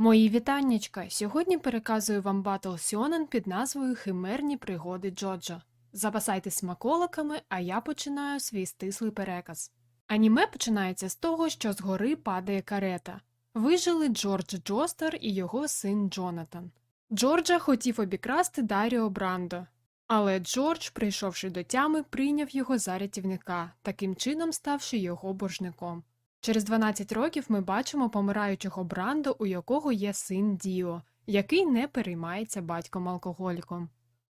Мої вітаннячка! Сьогодні переказую вам батл Сьонен під назвою Химерні пригоди Джоджо. Запасайтесь смаколиками, а я починаю свій стислий переказ. Аніме починається з того, що згори падає карета. Вижили Джордж Джостер і його син Джонатан. Джорджа хотів обікрасти Даріо Брандо, але Джордж, прийшовши до тями, прийняв його за рятівника, таким чином ставши його боржником. Через 12 років ми бачимо помираючого Брандо, у якого є син Діо, який не переймається батьком-алкоголіком.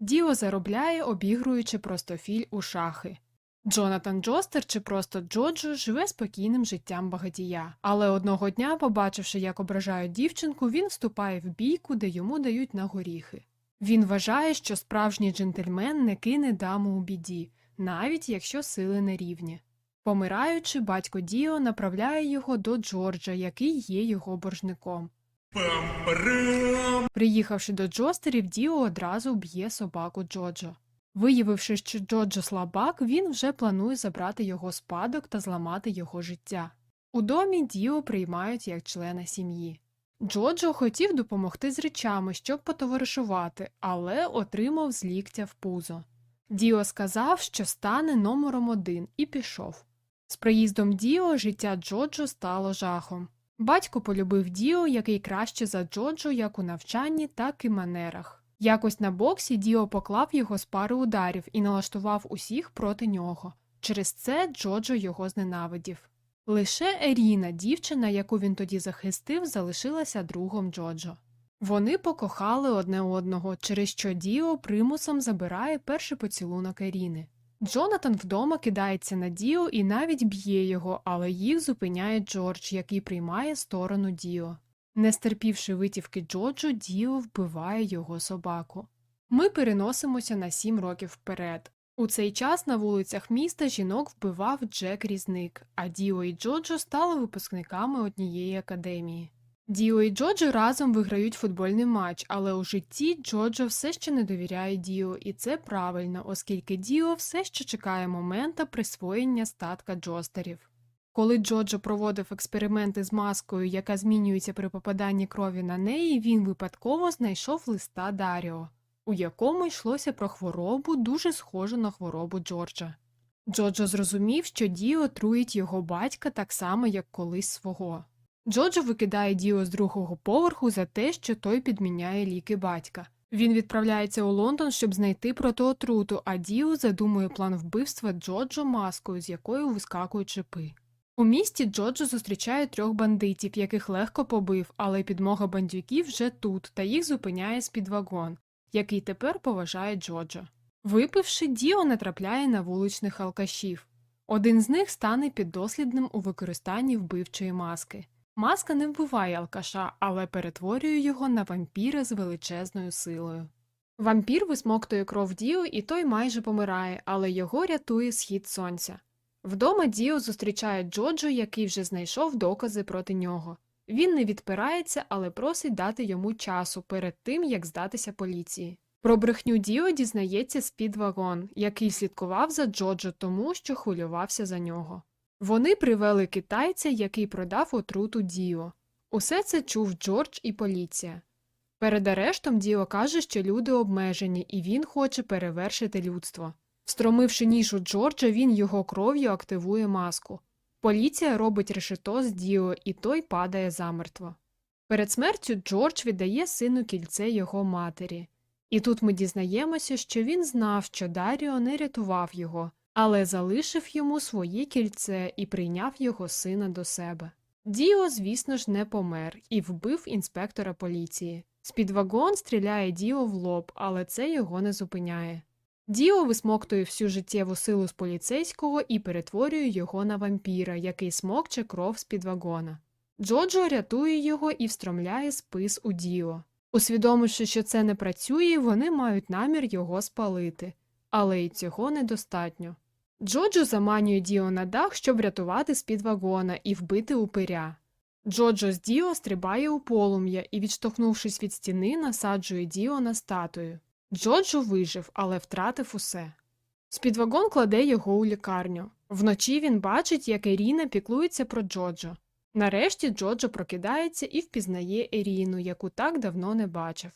Діо заробляє, обігруючи простофіль у шахи. Джонатан Джостер чи просто Джоджо живе спокійним життям багатія, але одного дня, побачивши, як ображають дівчинку, він вступає в бійку, де йому дають на горіхи. Він вважає, що справжній джентльмен не кине даму у біді, навіть якщо сили не рівні. Помираючи, батько Діо направляє його до Джорджа, який є його боржником. Приїхавши до Джостерів, Діо одразу б'є собаку Джоджо. Виявивши, що Джоджо слабак, він вже планує забрати його спадок та зламати його життя. У домі Діо приймають як члена сім'ї. Джоджо хотів допомогти з речами, щоб потоваришувати, але отримав з ліктя в пузо. Діо сказав, що стане номером один, і пішов. З приїздом Діо життя Джоджо стало жахом. Батько полюбив Діо, який краще за Джоджо як у навчанні, так і манерах. Якось на боксі Діо поклав його з пари ударів і налаштував усіх проти нього. Через це Джоджо його зненавидів. Лише Еріна, дівчина, яку він тоді захистив, залишилася другом Джоджо. Вони покохали одне одного, через що Діо примусом забирає перший поцілунок Еріни. Джонатан вдома кидається на Діо і навіть б'є його, але їх зупиняє Джордж, який приймає сторону Діо. Не стерпівши витівки Джоджо, Діо вбиває його собаку. Ми переносимося на сім років вперед. У цей час на вулицях міста жінок вбивав Джек Різник, а Діо і Джоджо стали випускниками однієї академії. Діо і Джоджо разом виграють футбольний матч, але у житті Джоджо все ще не довіряє Діо, і це правильно, оскільки Діо все ще чекає момента присвоєння статка Джостерів. Коли Джоджо проводив експерименти з маскою, яка змінюється при попаданні крові на неї, він випадково знайшов листа Даріо, у якому йшлося про хворобу, дуже схожу на хворобу Джорджа. Джоджо зрозумів, що Діо труїть його батька так само, як колись свого. Джоджо викидає Діо з другого поверху за те, що той підміняє ліки батька. Він відправляється у Лондон, щоб знайти протиотруту, а Діо задумує план вбивства Джоджо маскою, з якою вискакують шипи. У місті Джоджо зустрічає трьох бандитів, яких легко побив, але підмога бандюків вже тут, та їх зупиняє спідвагон, який тепер поважає Джоджо. Випивши, Діо натрапляє на вуличних алкашів. Один з них стане піддослідним у використанні вбивчої маски. Маска не вбиває алкаша, але перетворює його на вампіра з величезною силою. Вампір висмоктує кров Діо, і той майже помирає, але його рятує схід сонця. Вдома Діо зустрічає Джоджо, який вже знайшов докази проти нього. Він не відпирається, але просить дати йому часу перед тим, як здатися поліції. Про брехню Діо дізнається спідвагон, який слідкував за Джоджо тому, що хвилювався за нього. Вони привели китайця, який продав отруту Діо. Усе це чув Джордж і поліція. Перед арештом Діо каже, що люди обмежені, і він хоче перевершити людство. Встромивши ніж у Джорджа, він його кров'ю активує маску. Поліція робить решето з Діо, і той падає замертво. Перед смертю Джордж віддає сину кільце його матері. І тут ми дізнаємося, що він знав, що Даріо не рятував його, але залишив йому своє кільце і прийняв його сина до себе. Діо, звісно ж, не помер і вбив інспектора поліції. Спідвагон стріляє Діо в лоб, але це його не зупиняє. Діо висмоктує всю життєву силу з поліцейського і перетворює його на вампіра, який смокче кров з під вагона. Джоджо рятує його і встромляє спис у Діо. Усвідомивши, що це не працює, вони мають намір його спалити, але й цього недостатньо. Джоджо заманює Діо на дах, щоб врятувати з під вагона і вбити упиря. Джоджо з Діо стрибає у полум'я і, відштовхнувшись від стіни, насаджує Діо на статую. Джоджо вижив, але втратив усе. Спідвагон кладе його у лікарню. Вночі він бачить, як Еріна піклується про Джоджо. Нарешті Джоджо прокидається і впізнає Еріну, яку так давно не бачив.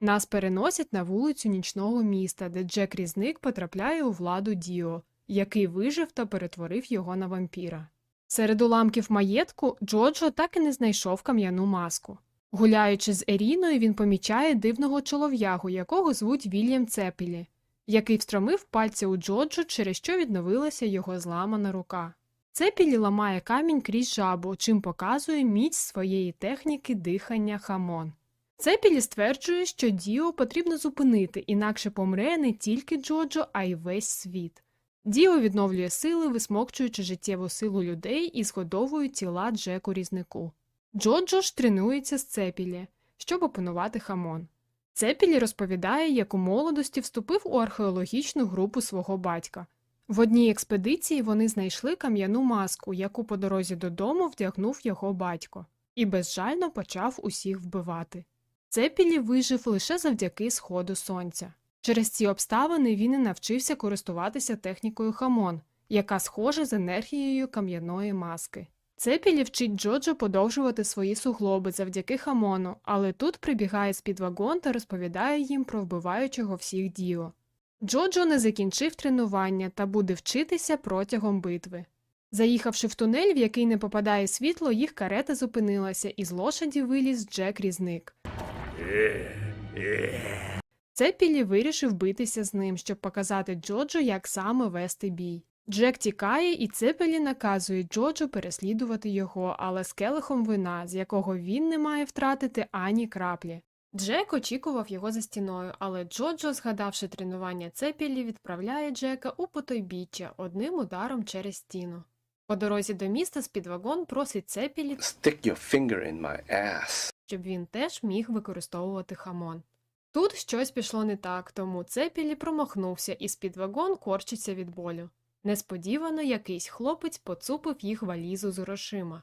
Нас переносять на вулицю нічного міста, де Джек Різник потрапляє у владу Діо, який вижив та перетворив його на вампіра. Серед уламків маєтку Джоджо так і не знайшов кам'яну маску. Гуляючи з Еріною, він помічає дивного чолов'ягу, якого звуть Вільям Цепелі, який встромив пальця у Джоджо, через що відновилася його зламана рука. Цепілі ламає камінь крізь жабу, чим показує міць своєї техніки дихання хамон. Цепілі стверджує, що Діо потрібно зупинити, інакше помре не тільки Джоджо, а й весь світ. Діо відновлює сили, висмокчуючи життєву силу людей і згодовує тіла Джеку різнику. Джоджо ж тренується з Цепілі, щоб опанувати хамон. Цепілі розповідає, як у молодості вступив у археологічну групу свого батька. В одній експедиції вони знайшли кам'яну маску, яку по дорозі додому вдягнув його батько, і безжально почав усіх вбивати. Цепілі вижив лише завдяки сходу сонця. Через ці обставини він і навчився користуватися технікою хамон, яка схожа з енергією кам'яної маски. Цепілі вчить Джоджо подовжувати свої суглоби завдяки хамону, але тут прибігає спідвагон та розповідає їм про вбиваючого всіх Діо. Джоджо не закінчив тренування та буде вчитися протягом битви. Заїхавши в тунель, в який не попадає світло, їх карета зупинилася, і з лошаді виліз Джек Різник. Цепілі вирішив битися з ним, щоб показати Джоджо, як саме вести бій. Джек тікає, і Цепелі наказує Джоджо переслідувати його, але з келихом вина, з якого він не має втратити ані краплі. Джек очікував його за стіною, але Джоджо, згадавши тренування Цепілі, відправляє Джека у потойбіччя одним ударом через стіну. По дорозі до міста спідвагон просить Цепілі, Stick your finger in my ass. щоб він теж міг використовувати хамон. Тут щось пішло не так, тому Цепілі промахнувся і спідвагон корчиться від болю. Несподівано якийсь хлопець поцупив їх валізу з грошима.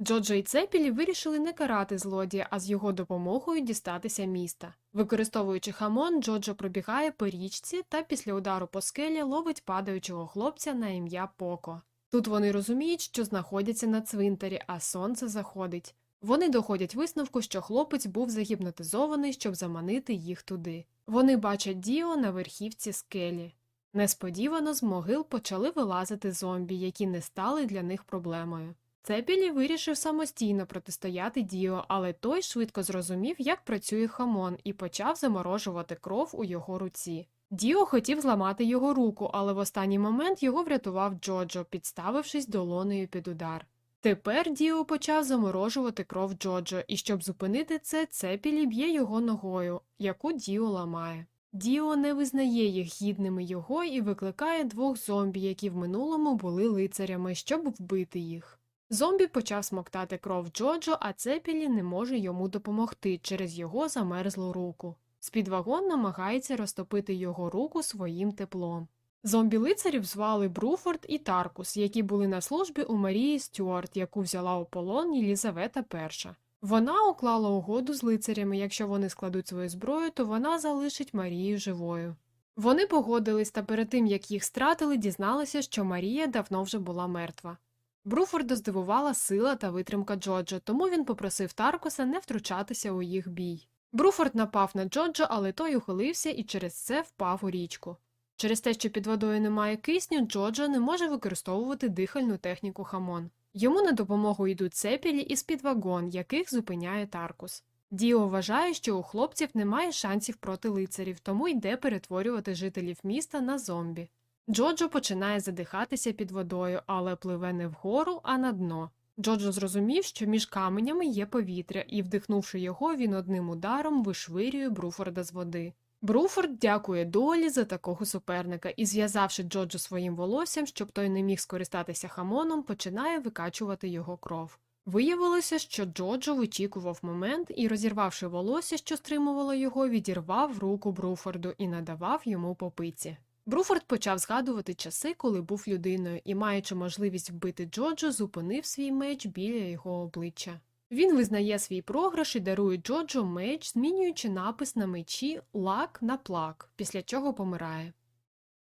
Джоджо і Цепілі вирішили не карати злодія, а з його допомогою дістатися міста. Використовуючи хамон, Джоджо пробігає по річці та після удару по скелі ловить падаючого хлопця на ім'я Поко. Тут вони розуміють, що знаходяться на цвинтарі, а сонце заходить. Вони доходять висновку, що хлопець був загіпнотизований, щоб заманити їх туди. Вони бачать Діо на верхівці скелі. Несподівано з могил почали вилазити зомбі, які не стали для них проблемою. Цепілі вирішив самостійно протистояти Діо, але той швидко зрозумів, як працює хамон, і почав заморожувати кров у його руці. Діо хотів зламати його руку, але в останній момент його врятував Джоджо, підставившись долонею під удар. Тепер Діо почав заморожувати кров Джоджо, і щоб зупинити це, Цепілі б'є його ногою, яку Діо ламає. Діо не визнає їх гідними його і викликає двох зомбі, які в минулому були лицарями, щоб вбити їх. Зомбі почав смоктати кров Джоджо, а Цепілі не може йому допомогти через його замерзлу руку. Спідвагон намагається розтопити його руку своїм теплом. Зомбі лицарів звали Бруфорд і Таркус, які були на службі у Марії Стюарт, яку взяла у полон Єлізавета І. Вона уклала угоду з лицарями, якщо вони складуть свою зброю, то вона залишить Марію живою. Вони погодились та перед тим, як їх стратили, дізналися, що Марія давно вже була мертва. Бруфорда здивувала сила та витримка Джоджо, тому він попросив Таркуса не втручатися у їх бій. Бруфорд напав на Джоджо, але той ухилився і через це впав у річку. Через те, що під водою немає кисню, Джоджо не може використовувати дихальну техніку хамон. Йому на допомогу йдуть цепілі і спідвагон, яких зупиняє Таркус. Діо вважає, що у хлопців немає шансів проти лицарів, тому йде перетворювати жителів міста на зомбі. Джоджо починає задихатися під водою, але пливе не вгору, а на дно. Джоджо зрозумів, що між каменями є повітря, і, вдихнувши його, він одним ударом вишвирює Бруфорда з води. Бруфорд дякує долі за такого суперника і, зв'язавши Джоджо своїм волоссям, щоб той не міг скористатися хамоном, починає викачувати його кров. Виявилося, що Джоджо вичікував момент і, розірвавши волосся, що стримувало його, відірвав руку Бруфорду і надавав йому попиці. Бруфорд почав згадувати часи, коли був людиною, і, маючи можливість вбити Джоджо, зупинив свій меч біля його обличчя. Він визнає свій програш і дарує Джоджо меч, змінюючи напис на мечі лак на плак, після чого помирає.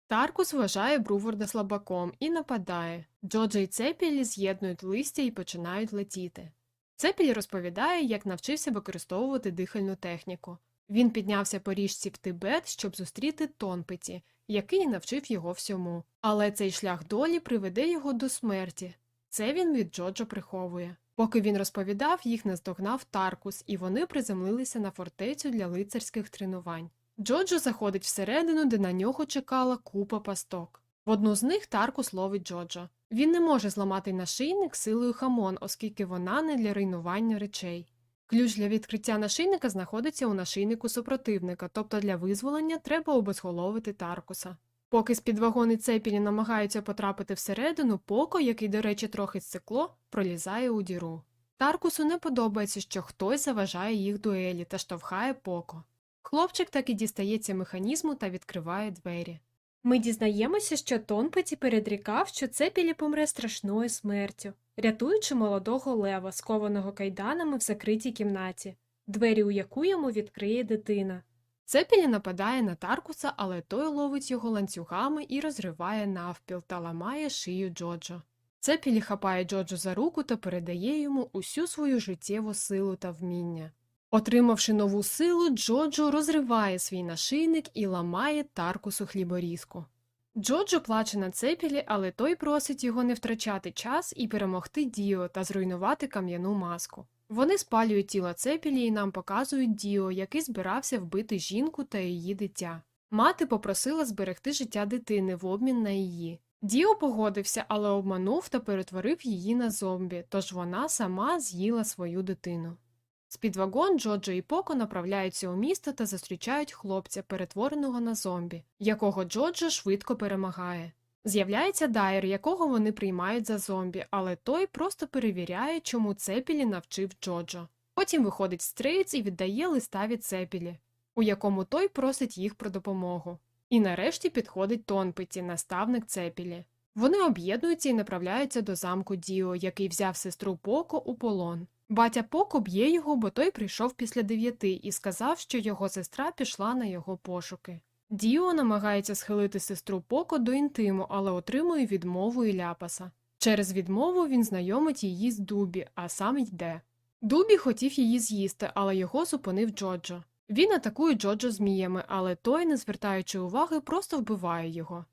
Таркус вважає Бруворда слабаком і нападає. Джоджо і Цепілі з'єднують листя і починають летіти. Цепілі розповідає, як навчився використовувати дихальну техніку. Він піднявся по річці в Тибет, щоб зустріти Тонпеті, який навчив його всьому. Але цей шлях долі приведе його до смерті. Це він від Джоджо приховує. Поки він розповідав, їх наздогнав Таркус, і вони приземлилися на фортецю для лицарських тренувань. Джоджо заходить всередину, де на нього чекала купа пасток. В одну з них Таркус ловить Джоджо. Він не може зламати нашийник силою хамон, оскільки вона не для руйнування речей. Ключ для відкриття нашийника знаходиться у нашийнику супротивника, тобто для визволення треба обезголовити Таркуса. Поки з-під вагони цепілі намагаються потрапити всередину, Поко, який, до речі, трохи зцикло, пролізає у діру. Таркусу не подобається, що хтось заважає їх дуелі та штовхає Поко. Хлопчик так і дістається механізму та відкриває двері. Ми дізнаємося, що Тонпеті передрікав, що Цепілі помре страшною смертю, рятуючи молодого лева, скованого кайданами в закритій кімнаті, двері у яку йому відкриє дитина. Цепілі нападає на Таркуса, але той ловить його ланцюгами і розриває навпіл та ламає шию Джоджо. Цепілі хапає Джоджо за руку та передає йому усю свою життєву силу та вміння. Отримавши нову силу, Джоджо розриває свій нашийник і ламає Таркусу хліборізку. Джоджо плаче на цепілі, але той просить його не втрачати час і перемогти Діо та зруйнувати кам'яну маску. Вони спалюють тіло цепілі і нам показують Діо, який збирався вбити жінку та її дитя. Мати попросила зберегти життя дитини в обмін на її. Діо погодився, але обманув та перетворив її на зомбі, тож вона сама з'їла свою дитину. З-під вагон Джоджо і Поко направляються у місто та зустрічають хлопця, перетвореного на зомбі, якого Джоджо швидко перемагає. З'являється Дайер, якого вони приймають за зомбі, але той просто перевіряє, чому Цепілі навчив Джоджо. Потім виходить Стрейц і віддає листа від Цепілі, у якому той просить їх про допомогу. І нарешті підходить Тонпеті, наставник Цепілі. Вони об'єднуються і направляються до замку Діо, який взяв сестру Поко у полон. Батя Поко б'є його, бо той прийшов після дев'яти і сказав, що його сестра пішла на його пошуки. Діо намагається схилити сестру Поко до інтиму, але отримує відмову і ляпаса. Через відмову він знайомить її з Дубі, а сам йде. Дубі хотів її з'їсти, але його зупинив Джоджо. Він атакує Джоджо зміями, але той, не звертаючи уваги, просто вбиває його.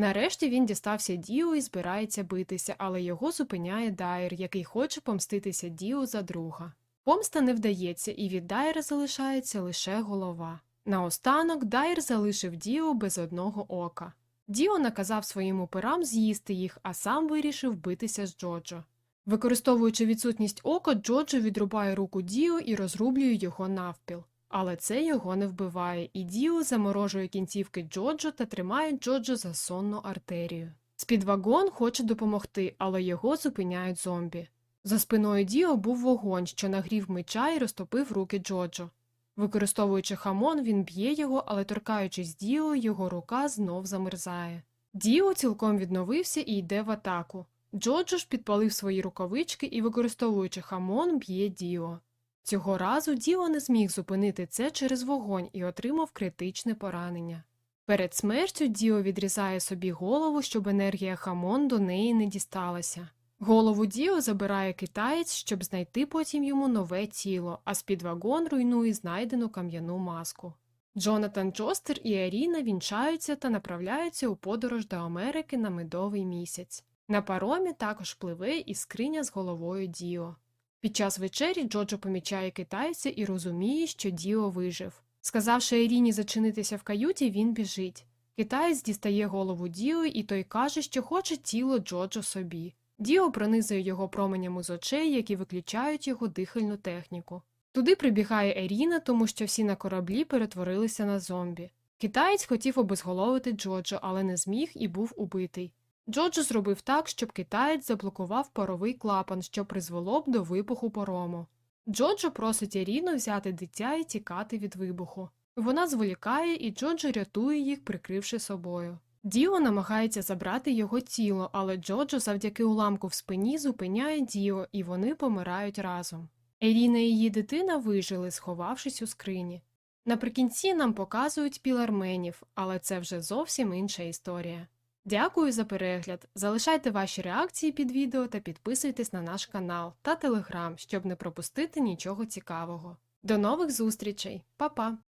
Нарешті він дістався Діо і збирається битися, але його зупиняє Дайер, який хоче помститися Діо за друга. Помста не вдається, і від Дайера залишається лише голова. Наостанок Дайер залишив Діо без одного ока. Діо наказав своїм операм з'їсти їх, а сам вирішив битися з Джоджо. Використовуючи відсутність ока, Джоджо відрубає руку Діо і розрублює його навпіл. Але це його не вбиває, і Діо заморожує кінцівки Джоджо та тримає Джоджо за сонну артерію. Спідвагон хоче допомогти, але його зупиняють зомбі. За спиною Діо був вогонь, що нагрів меча і розтопив руки Джоджо. Використовуючи хамон, він б'є його, але торкаючись Діо, його рука знов замерзає. Діо цілком відновився і йде в атаку. Джоджо ж підпалив свої рукавички і, використовуючи хамон, б'є Діо. Цього разу Діо не зміг зупинити це через вогонь і отримав критичне поранення. Перед смертю Діо відрізає собі голову, щоб енергія хамон до неї не дісталася. Голову Діо забирає китаєць, щоб знайти потім йому нове тіло, а з-під вагон руйнує знайдену кам'яну маску. Джонатан Джостер і Аріна вінчаються та направляються у подорож до Америки на медовий місяць. На паромі також пливе і скриня з головою Діо. Під час вечері Джоджо помічає китайця і розуміє, що Діо вижив. Сказавши Еріні зачинитися в каюті, він біжить. Китаєць дістає голову Діо, і той каже, що хоче тіло Джоджо собі. Діо пронизує його променями з очей, які виключають його дихальну техніку. Туди прибігає Еріна, тому що всі на кораблі перетворилися на зомбі. Китаєць хотів обезголовити Джоджо, але не зміг і був убитий. Джоджо зробив так, щоб китаєць заблокував паровий клапан, що призвело б до вибуху парому. Джоджо просить Еріну взяти дитя і тікати від вибуху. Вона зволікає, і Джоджо рятує їх, прикривши собою. Діо намагається забрати його тіло, але Джоджо завдяки уламку в спині зупиняє Діо, і вони помирають разом. Еріна і її дитина вижили, сховавшись у скрині. Наприкінці нам показують піларменів, але це вже зовсім інша історія. Дякую за перегляд. Залишайте ваші реакції під відео та підписуйтесь на наш канал та телеграм, щоб не пропустити нічого цікавого. До нових зустрічей, Па-па!